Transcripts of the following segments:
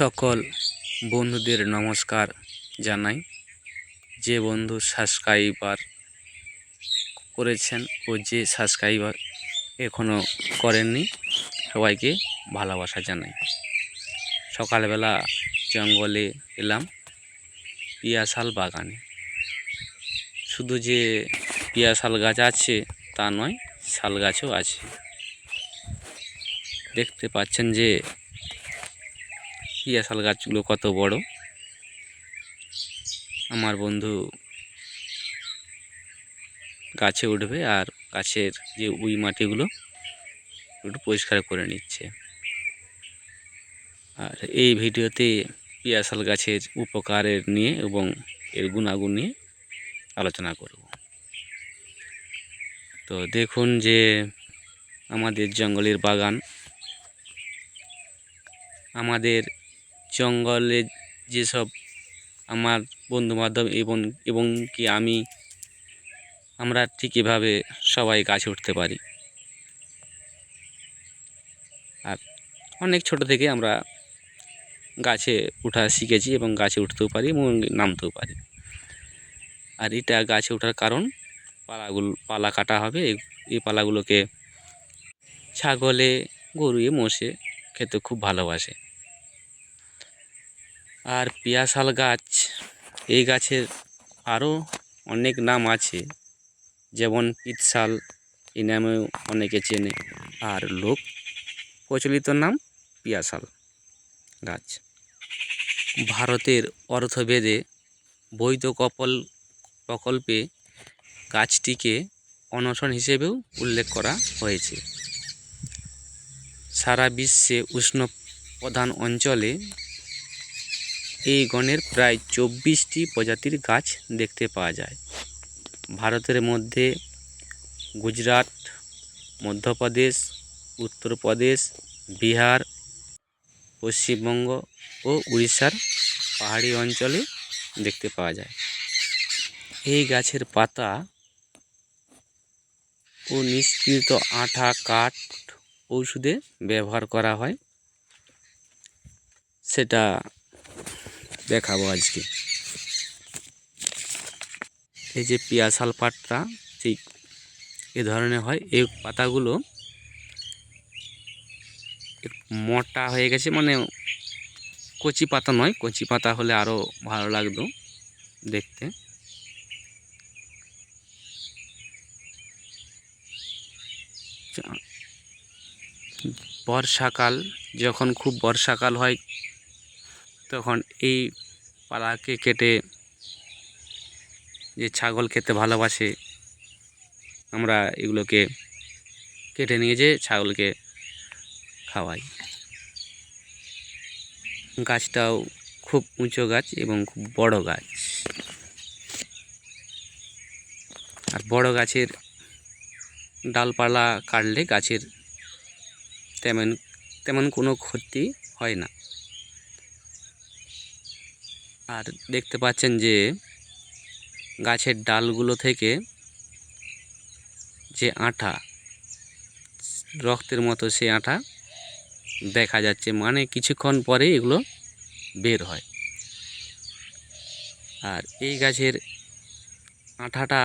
সকল বন্ধুদের নমস্কার জানাই। যে বন্ধু সাবস্ক্রাইবার করেছেন ও যে সাবস্ক্রাইবার এখনও করেননি, সবাইকে ভালোবাসা জানাই। সকালবেলা জঙ্গলে এলাম পিয়াশাল বাগানে। শুধু যে পিয়াশাল গাছ আছে তা নয়, শাল গাছও আছে। দেখতে পাচ্ছেন যে পিয়াশাল গাছগুলো কত বড়? আমার বন্ধু গাছে উঠবে আর গাছের যে উই মাটিগুলো, একটু পরিষ্কার করে নিচ্ছে। আর এই ভিডিওতে পিয়াশাল গাছের উপকারের নিয়ে এবং এর গুণাগুণ নিয়ে আলোচনা করব। তো দেখুন যে আমাদের জঙ্গলের বাগান, আমাদের জঙ্গলে যেসব আমার বন্ধুবান্ধব এবং এবং কি আমি, আমরা ঠিক এভাবে সবাই গাছে উঠতে পারি। আর অনেক ছোট থেকে আমরা গাছে ওঠা শিখেছি এবং গাছে উঠতেও পারি এবং নামতেও পারি। আর এটা গাছে ওঠার কারণ, পালাগুলো, পালা কাটা হবে, এই- পালাগুলোকে ছাগলে, গরুয়ে, মোষে খেতে খুব ভালোবাসে। আর পিয়াশাল গাছ, এই গাছের আরও অনেক নাম আছে। যেমন পিতশাল, এই নামেও অনেকে চেনে। আর লোক প্রচলিত নাম পিয়াশাল গাছ। ভারতের অর্থবেদে বৈধ কপল প্রকল্পে গাছটিকে অনশন হিসেবেও উল্লেখ করা হয়েছে। সারা বিশ্বে উষ্ণ প্রধান অঞ্চলে এই গণের প্রায় চব্বিশটি প্রজাতির গাছ দেখতে পাওয়া যায়। ভারতের মধ্যে গুজরাট, মধ্যপ্রদেশ, উত্তরপ্রদেশ, বিহার, পশ্চিমবঙ্গ ও উড়িষ্যার পাহাড়ি অঞ্চলে দেখতে পাওয়া যায়। এই গাছের পাতা ও নিষ্কৃত আঠা, কাঠ ঔষধে ব্যবহার করা হয়। সেটা দেখাবো আজকে। এই যে পিয়াশাল পাটটা ঠিক এ ধরনের হয়। এই পাতাগুলো মোটা হয়ে গেছে মানে কচি পাতা নয়, কচি পাতা হলে আরও ভালো লাগতো দেখতে। বর্ষাকাল, যখন খুব বর্ষাকাল হয় তখন এই পালাকে কেটে যে ছাগল খেতে ভালোবাসে, আমরা এগুলোকে কেটে নিয়ে যেয়ে ছাগলকে খাওয়াই। গাছটাও খুব উঁচু গাছ এবং খুব বড় গাছ। আর বড় গাছের ডালপালা কাটলে গাছের তেমন তেমন কোনো ক্ষতি হয় না। আর দেখতে পাচ্ছেন যে গাছের ডালগুলো থেকে যে আঠা, রক্তের মতো সে আঠা দেখা যাচ্ছে। মানে কিছুক্ষণ পরে এগুলো বের হয়। আর এই গাছের আঠাটা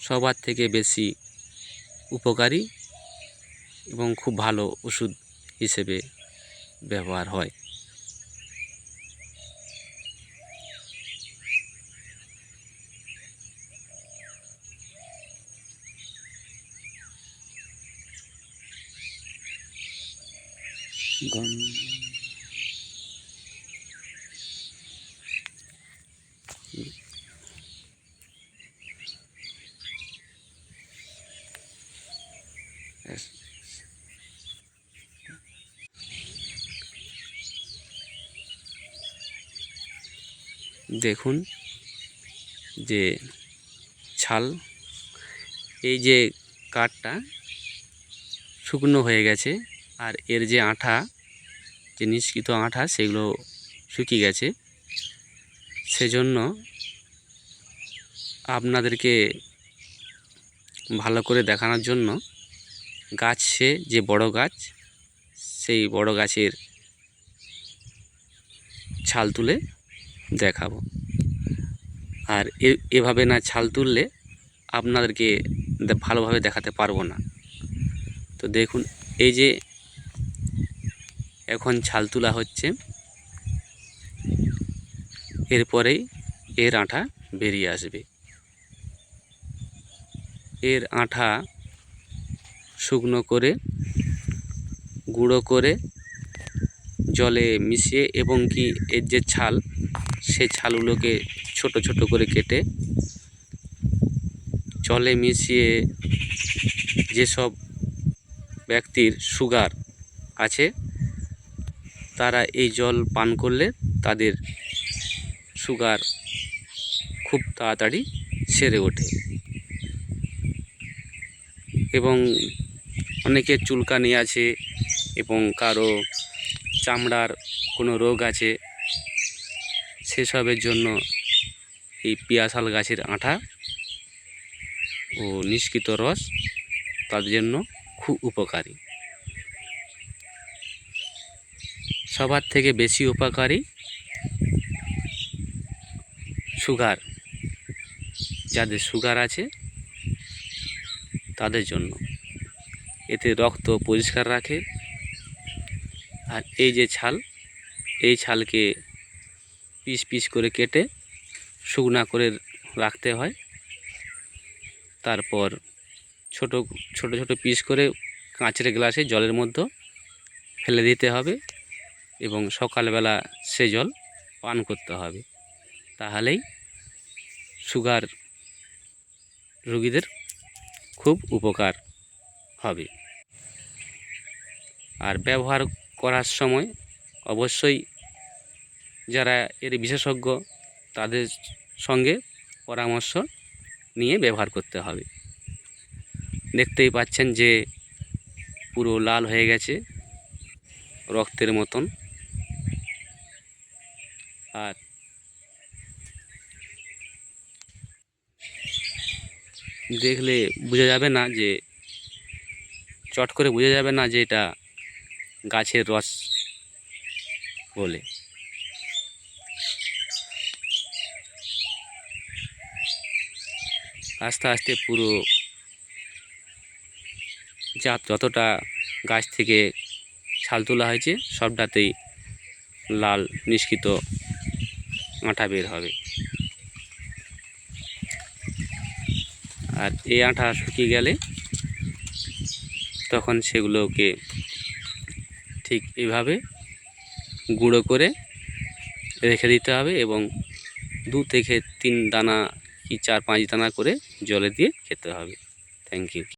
সবার থেকে বেশি উপকারী এবং খুব ভালো ওষুধ হিসেবে ব্যবহার হয়। গম। দেখুন যে ছাল এই যে কাঠটা শুকনো হয়ে গেছে আর এর যে আঠা যে নিষ্কৃত আঠা সেগুলো শুকিয়ে গেছে। সেজন্য আপনাদেরকে ভালো করে দেখানোর জন্য গাছে যে বড় গাছ, সেই বড় গাছের ছাল তুলে দেখাবো। আর এভাবে না ছাল তুললে আপনাদেরকে ভালোভাবে দেখাতে পারব না। তো দেখুন, এই যে এখন ছাল তোলা হচ্ছে। এরপরেই এর আঠা বেরিয়ে আসবে। এর আঠা শুকনো করে, গুঁড়ো করে জলে মিশিয়ে এবং কি এর যে ছাল, সে ছালগুলোকে ছোট ছোট করে কেটে জলে মিশিয়ে যেসব ব্যক্তির সুগার আছে তারা এই জল পান করলে তাদের সুগার খুব তাড়াতাড়ি সেরে ওঠে। এবং অনেকের চুলকানি আছে এবং কারও চামড়ার কোনো রোগ আছে, সেসবের জন্য এই পিয়াশাল গাছের আঠা ও নিষ্কৃত রস তাদের জন্য খুব উপকারী। সবার থেকে বেশি উপকারী সুগার। যাদের সুগার আছে, তাদের জন্য। এতে রক্ত পরিষ্কার রাখে। আর এই যে ছাল, এই ছালকে পিস পিস করে কেটে শুকনা করে রাখতে হয়। তারপর ছোট ছোট ছোট পিস করে কাঁচের গ্লাসে জলের মধ্যে ফেলে দিতে হবে। এবং সকালবেলা সে জল পান করতে হবে। তাহলেই সুগার রোগীদের খুব উপকার হবে। আর ব্যবহার করার সময় অবশ্যই যারা এর বিশেষজ্ঞ, তাদের সঙ্গে পরামর্শ নিয়ে ব্যবহার করতে হবে। দেখতেই পাচ্ছেন যে পুরো লাল হয়ে গেছে রক্তের মতন। আর দেখলে বোঝা যাবে না যে, চট করে বোঝা যাবে না যে এটা গাছের রস বলে। আস্তে আস্তে পুরো যা যতটা গাছ থেকে ছাল তোলা হয়েছে, সবটাতেই লাল, নিষ্কৃত আঠা বের হবে। আর এই আঠা শুকিয়ে গেলে তখন সেগুলোকে ঠিক এভাবে গুঁড়ো করে রেখে দিতে হবে এবং দু থেকে তিন দানা কি চার পাঁচ দানা করে জলে দিয়ে খেতে হবে। Thank you